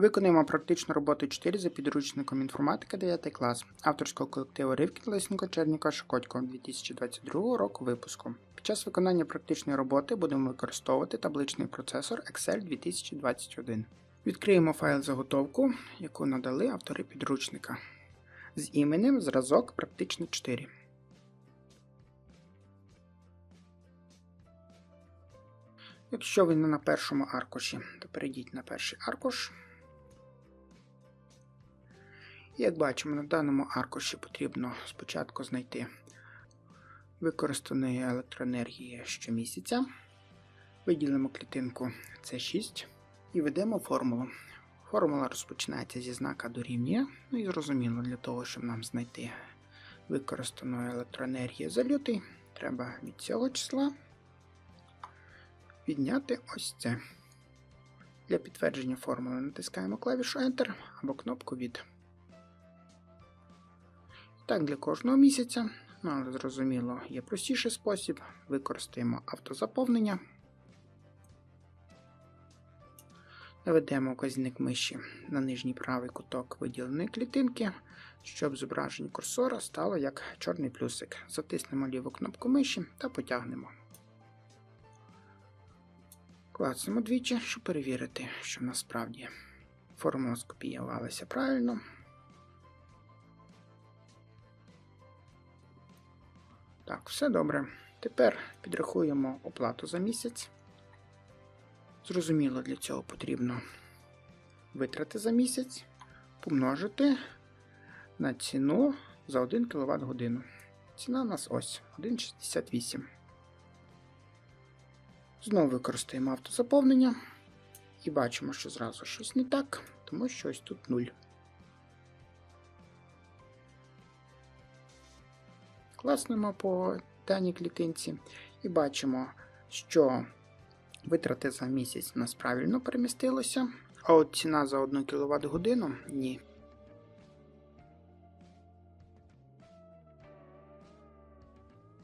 Виконуємо практичну роботу 4 за підручником інформатика 9 клас авторського колективу Ривкін Лисенко Черніка Шокотько 2022 року випуску. Під час виконання практичної роботи будемо використовувати табличний процесор Excel 2021. Відкриємо файл заготовку, яку надали автори підручника з іменем зразок практично 4. Якщо ви не на першому аркуші, то перейдіть на перший аркуш. Як бачимо, на даному аркуші потрібно спочатку знайти використаної електроенергії щомісяця. Виділимо клітинку С6 і ведемо формулу. Формула розпочинається зі знака дорівнює. Ну і зрозуміло, для того, щоб нам знайти використану електроенергію за лютий, треба від цього числа відняти ось це. Для підтвердження формули натискаємо клавішу Enter або кнопку від. Так, для кожного місяця, ну зрозуміло, є простіший спосіб. Використаємо автозаповнення. Наведемо указник миші на нижній правий куток виділеної клітинки, щоб зображення курсора стало як чорний плюсик. Затиснемо ліву кнопку миші та потягнемо. Клацнемо двічі, щоб перевірити, що насправді формула скопіювалася правильно. Так, все добре. Тепер підрахуємо оплату за місяць. Зрозуміло, для цього потрібно витрати за місяць помножити на ціну за 1 кВт годину. Ціна у нас ось 1,68. Знову використаємо автозаповнення і бачимо, що зразу щось не так, тому що ось тут 0. Класнемо по даній клітинці і бачимо, що витрати за місяць у нас правильно перемістилося, а от ціна за 1 кВт годину ні.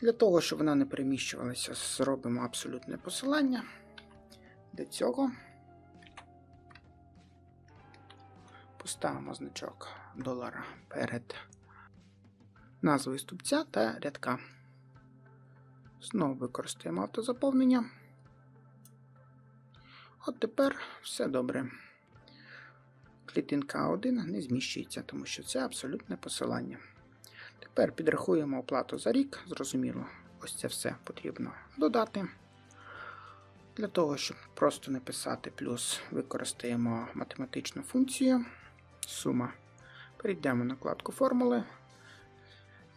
Для того, щоб вона не переміщувалася, зробимо абсолютне посилання. Для цього поставимо значок долара перед назвою ступця та рядка. Знову використаємо автозаповнення. От тепер все добре. Клітинка 1 не зміщується, тому що це абсолютне посилання. Тепер підрахуємо оплату за рік. Зрозуміло, ось це все потрібно додати. Для того, щоб просто не писати плюс, використаємо математичну функцію сума. Перейдемо на вкладку формули.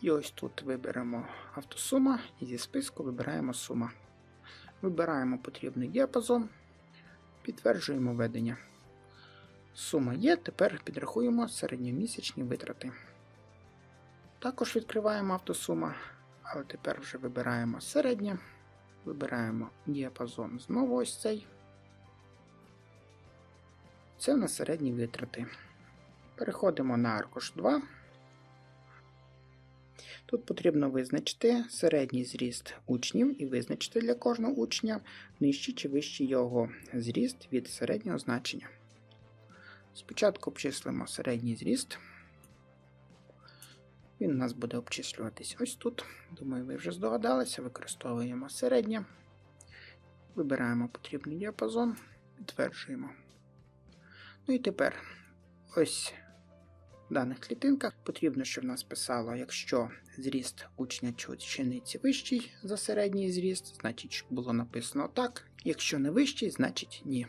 І ось тут виберемо автосума і зі списку вибираємо сума. Вибираємо потрібний діапазон, підтверджуємо введення. Сума є, тепер підрахуємо середньомісячні витрати. Також відкриваємо автосума, але тепер вже вибираємо середнє, вибираємо діапазон знову ось цей. Це на середні витрати. Переходимо на аркуш 2. Тут потрібно визначити середній зріст учнів і визначити для кожного учня нижчий чи вищий його зріст від середнього значення. Спочатку обчислимо середній зріст. Він у нас буде обчислюватись ось тут. Думаю, ви вже здогадалися, використовуємо середнє. Вибираємо потрібний діапазон, підтверджуємо. Ну і тепер ось даних клітинках потрібно, щоб в нас писало, якщо зріст учня чи учениці вищий за середній зріст, значить було написано так. Якщо не вищий, значить ні.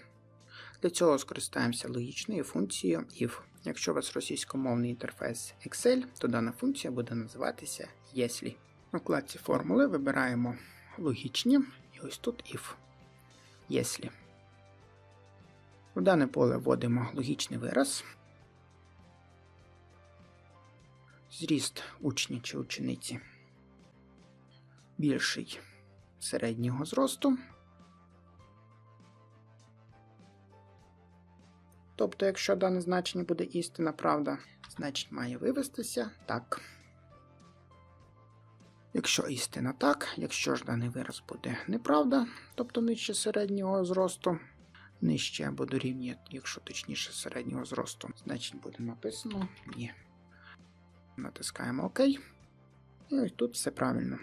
Для цього скористаємося логічною функцією if. Якщо у вас російськомовний інтерфейс Excel, то дана функція буде називатися «если». На вкладці формули вибираємо логічні і ось тут if. «Если». В дане поле вводимо логічний вираз. Зріст учня чи учениці більший середнього зросту. Тобто, якщо дане значення буде істина правда, значить має вивестися так. Якщо істина так, якщо ж даний вираз буде неправда, тобто нижче середнього зросту, нижче або дорівнює, якщо точніше середнього зросту, значить буде написано ні. Натискаємо ОК. І ось тут все правильно.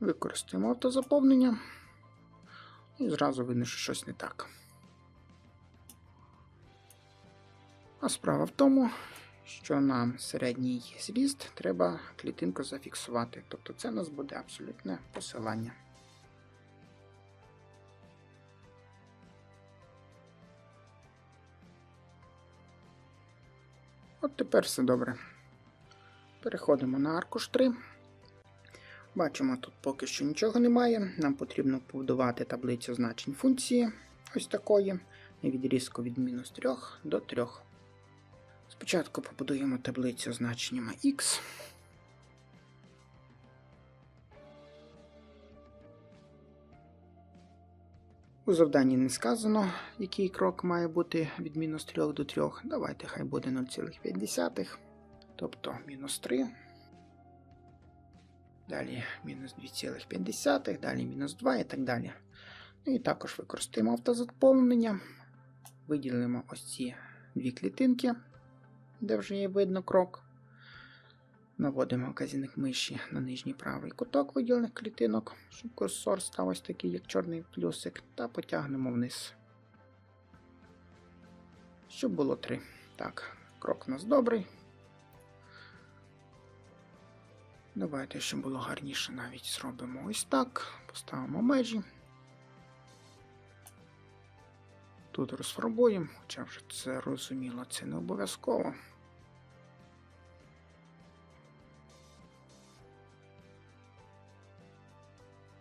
Використаємо автозаповнення. І зразу видно, що щось не так. А справа в тому, що нам середній зріст треба клітинку зафіксувати. Тобто це у нас буде абсолютне посилання. От тепер все добре. Переходимо на аркуш 3. Бачимо, тут поки що нічого немає. Нам потрібно побудувати таблицю значень функції ось такої, на відрізку від мінус 3 до 3. Спочатку побудуємо таблицю значеннями x. У завданні не сказано, який крок має бути від мінус 3 до 3. Давайте хай буде 0,5. Тобто мінус 3. Далі мінус 2,5, далі мінус 2 і так далі. Ну і також використаємо автозаповнення. Виділимо ось ці дві клітинки, де вже є видно крок. Наводимо вказівник миші на нижній правий куток виділених клітинок, щоб курсор став ось такий, як чорний плюсик, та потягнемо вниз. Щоб було 3. Так, крок у нас добрий. Давайте, щоб було гарніше, навіть зробимо ось так. Поставимо межі. Тут розфарбуємо, хоча вже це розуміло, це не обов'язково.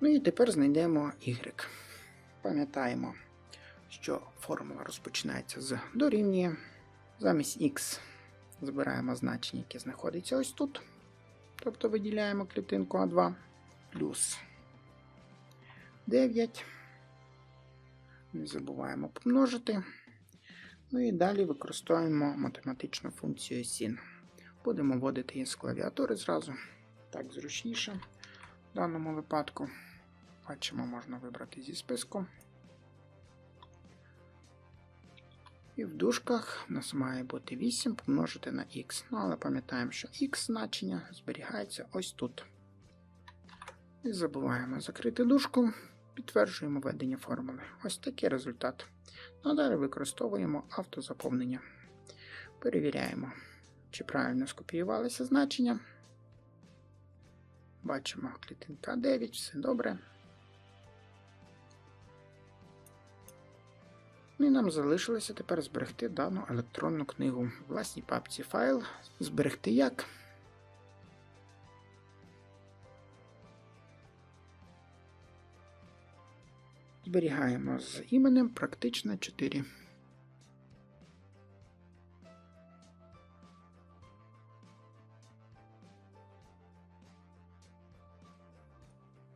Ну і тепер знайдемо y. Пам'ятаємо, що формула розпочинається з дорівнює. Замість x збираємо значення, яке знаходиться ось тут. Тобто виділяємо клітинку А2 плюс 9. Не забуваємо помножити. Ну і далі використовуємо математичну функцію sin. Будемо вводити її з клавіатури зразу. Так зручніше в даному випадку. Бачимо, можна вибрати зі списку. І в дужках у нас має бути 8 помножити на х. Ну, але пам'ятаємо, що х значення зберігається ось тут. І забуваємо закрити дужку, підтверджуємо введення формули. Ось такий результат. Ну, далі використовуємо автозаповнення. Перевіряємо, чи правильно скопіювалися значення. Бачимо клітинка 9, все добре. Ну і нам залишилося тепер зберегти дану електронну книгу в власній папці файл. Зберегти як. Зберігаємо з іменем практично 4.